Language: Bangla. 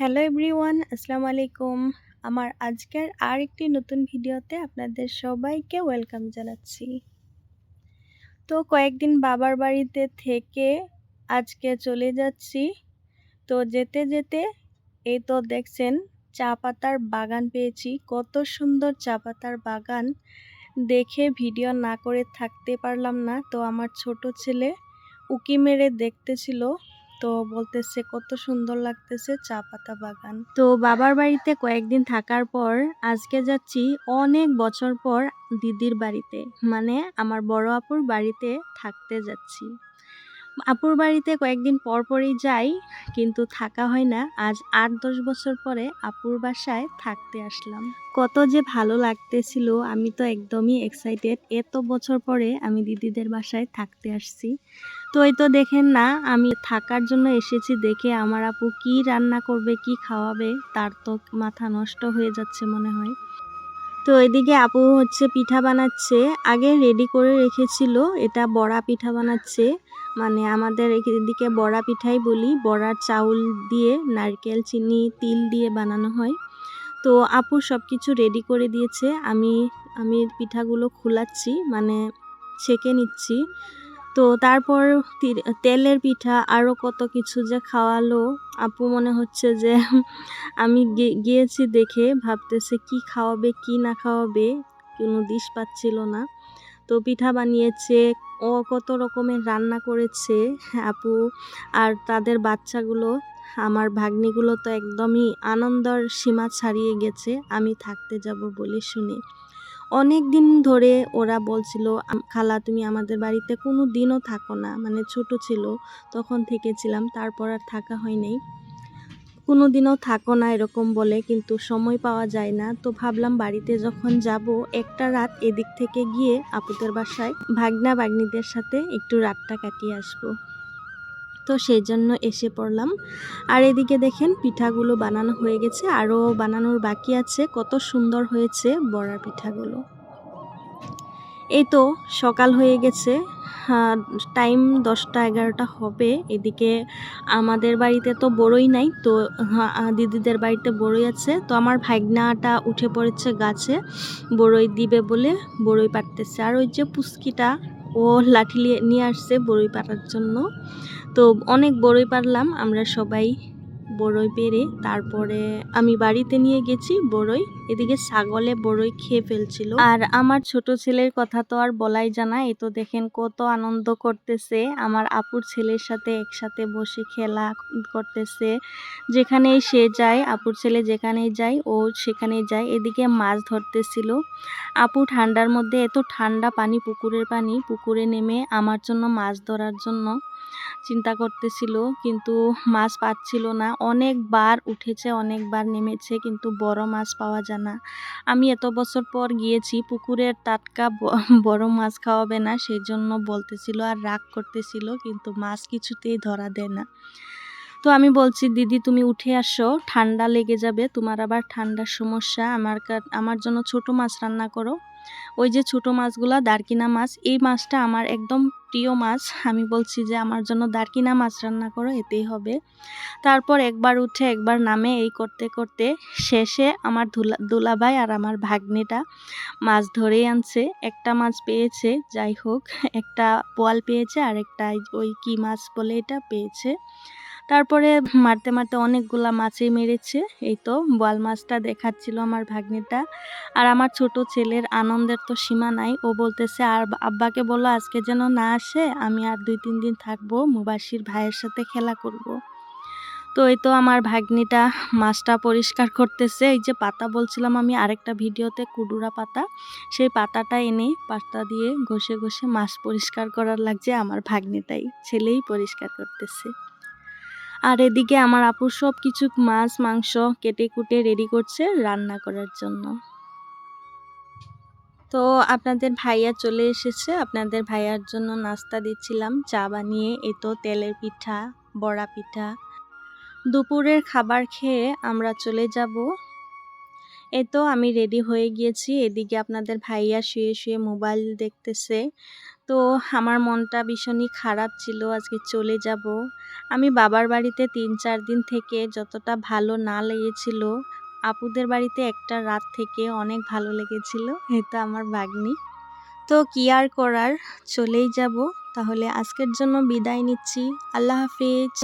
হ্যালো এভরিওয়ান আসসালামু আলাইকুম। আমার আজকের আরেকটি নতুন ভিডিওতে আপনাদের সবাইকে ওয়েলকাম জানাচ্ছি। তো কয়েকদিন বাবার বাড়িতে থেকে আজকে চলে যাচ্ছি। তো যেতে যেতে এই তো দেখছেন, চা পাতার বাগান পেয়েছি। কত সুন্দর চা পাতার বাগান। দেখে ভিডিও না করে থাকতে পারলাম না। তো আমার ছোট ছেলে উকি মেরে দেখতেছিল। তো বলতেছে কত সুন্দর লাগতেছে চা পাতা বাগান। তো বাবার বাড়িতে কয়েকদিন থাকার পর আজকে যাচ্ছি অনেক বছর পর দিদির বাড়িতে। মানে আমার বড় আপুর বাড়িতে থাকতে যাচ্ছি। আপুর বাড়িতে কয়েকদিন পর পরই যাই, কিন্তু থাকা হয় না। আজ আট দশ বছর পরে আপুর বাসায় থাকতে আসলাম। কত যে ভালো লাগতেছিল, আমি তো একদমই এক্সাইটেড এত বছর পরে আমি দিদিদের বাসায় থাকতে আসছি। তো এই তো দেখেন না, আমি থাকার জন্য এসেছি দেখে আমার আপু কি রান্না করবে, কি খাওয়াবে, তার তো মাথা নষ্ট হয়ে যাচ্ছে মনে হয়। তো এদিকে আপু হচ্ছে পিঠা বানাচ্ছে, আগে রেডি করে রেখেছিল, এটা বড়া পিঠা বানাচ্ছে। মানে আমাদের এদিকে বড়া পিঠাই বলি, বড়ার চাউল দিয়ে নারকেল, চিনি, তিল দিয়ে বানানো হয়। তো আপু সব কিছু রেডি করে দিয়েছে, আমি আমি পিঠাগুলো খোলাচ্ছি মানে ছেঁকে নিচ্ছি। তো তারপর তেলের পিঠা আরও কত কিছু যে খাওয়ালো। আপু মনে হচ্ছে যে আমি গিয়েছি দেখে, ভাবতেছে কি খাওয়াবে, কি না খাওয়াবে, কোনো দিশ পাচ্ছিল না। তো পিঠা বানিয়েছে, ও কত রকমের রান্না করেছে, আপু আর তাদের বাচ্চাগুলো, আমার ভাগ্নিগুলো তো একদমই আনন্দর সীমা ছাড়িয়ে গেছে, আমি থাকতে যাব বলে শুনে। অনেক দিন ধরে ওরা বলছিল খালা, তুমি আমাদের বাড়িতে কোনো দিনও থাকো না। মানে ছোট ছিল, তখন থেকেছিলাম, তারপর আর থাকা হয় নাই। কোনো দিনও থাকো না এরকম বলে, কিন্তু সময় পাওয়া যায় না। তো ভাবলাম বাড়িতে যখন যাব, একটা রাত এদিক থেকে গিয়ে আপুদের বাসায় ভাগনা ভাগ্নিদের সাথে একটু রাতটা কাটিয়ে আসব। তো সেই জন্য এসে পড়লাম। আর এদিকে দেখেন পিঠাগুলো বানানো হয়ে গেছে। আরও বানানোর বাকি আছে। কত সুন্দর হয়েছে বড়া পিঠাগুলো। এই তো সকাল হয়ে গেছে। টাইম দশটা এগারোটা হবে। এদিকে আমাদের বাড়িতে তো বড়ই নাই। তো দিদিদের বাড়িতে বড়ই আছে। তো আমার ভাগনাটা উঠে পড়েছে গাছে। বড়ই দিবে বলে বড়ই পাড়তেছে আর ওই যে পুস্কিটা ও লাঠি নিয়ে আসছে বড়ই পাড়ার জন্য। তো অনেক বড়ই পারলাম আমরা সবাই বড়ই পেরে তারপরে আমি বাড়িতে নিয়ে গেছি বড়ই এদিকে ছাগলে বড়ই খেয়ে ফেলছিল। আর আমার ছোট ছেলের কথা তো আর বলাই জানা, এ তো দেখেন কত আনন্দ করতেছে। আমার আপুর ছেলের সাথে একসাথে বসে খেলা করতেছে। যেখানেই সে যায়, আপুর ছেলে যেখানেই যায়, ও সেখানেই যায়। এদিকে মাছ ধরতেছিল। আপু ঠান্ডার মধ্যে এত ঠান্ডা পানি, পুকুরের পানি, পুকুরে নেমে আমার জন্য মাছ ধরার জন্য চিন্তা করতেছিল, কিন্তু মাছ পাচ্ছিল না। অনেকবার উঠেছে, অনেকবার নেমেছে, কিন্তু বড় মাছ পাওয়া যায় না। আমি এত বছর পর গিয়েছি, পুকুরের টাটকা বড় মাছ খাওয়াবে না সেই জন্য বলতেছিল আর রাগ করতেছিল, কিন্তু মাছ কিছুতেই ধরা দেয় না। তো আমি বলছি, দিদি, তুমি উঠে আসো, ঠান্ডা লেগে যাবে, তোমার আবার ঠান্ডার সমস্যা, আমার আমার জন্য ছোট মাছ রান্না করো। ওই যে ছোট মাছগুলো, দারকিনা মাছ, এই মাছটা আমার একদম প্রিয় মাছ, আমি বলছি যে আমার জন্য দারকিনা মাছ রান্না করো, এতেই হবে। তারপর একবার উঠে একবার নামে, এই করতে করতে শেষে আমার ধুলা, দুলাভাই আর আমার ভাগ্নেটা মাছ ধরেই আনছে। একটা মাছ পেয়েছে, যাই হোক, একটা পোয়াল পেয়েছে আর একটা ওই কি মাছ বলে এটা পেয়েছে। তারপরে মারতে মারতে অনেকগুলা মাছই মেরেছে। এই তো বোয়াল মাছটা দেখাচ্ছিল আমার ভাগ্নিটা। আর আমার ছোট ছেলের আনন্দের তো সীমা নাই। ও বলতেছে, আর আব্বাকে বলো, আজকে যেন না আসে, আমি আর দুই তিন দিন থাকব, মুবাসির ভাইয়ের সাথে খেলা করব। তো এই তো আমার ভাগ্নিটা মাছটা পরিষ্কার করতেছে। এই যে পাতা বলছিলাম আমি আরেকটা ভিডিওতে, কুডুরা পাতা। সেই পাতাটা এনে পাতা দিয়ে ঘষে ঘষে মাছ পরিষ্কার করার লাগছে আমার ভাগ্নিটাই। ছেলেই পরিষ্কার করতেছে। আর এদিকে আমার আপু সব কিছু মাছ, মাংস কেটে কুটে রেডি করছে রান্না করার জন্য। তো আপনাদের ভাইয়া চলে এসেছে। আপনাদের ভাইয়ার জন্য নাস্তা দিচ্ছিলাম, চা বানিয়ে। এই তো তেলের পিঠা, বড়া পিঠা। দুপুরের খাবার খেয়ে আমরা চলে যাব। এই তো আমি রেডি হয়ে গিয়েছি। এদিকে আপনাদের ভাইয়া শুয়ে শুয়ে মোবাইল দেখতেছে। তো আমার মনটা ভীষণই খারাপ ছিল আজকে চলে যাব। আমি বাবার বাড়িতে তিন চার দিন থেকে যতটা ভালো না লেগেছিল, আপুদের বাড়িতে একটা রাত থেকে অনেক ভালো লেগেছিল এটা আমার ভাগ্নি। তো কি আর করার, চলেই যাব। তাহলে আজকের জন্য বিদায় নিচ্ছি। আল্লাহ হাফিজ।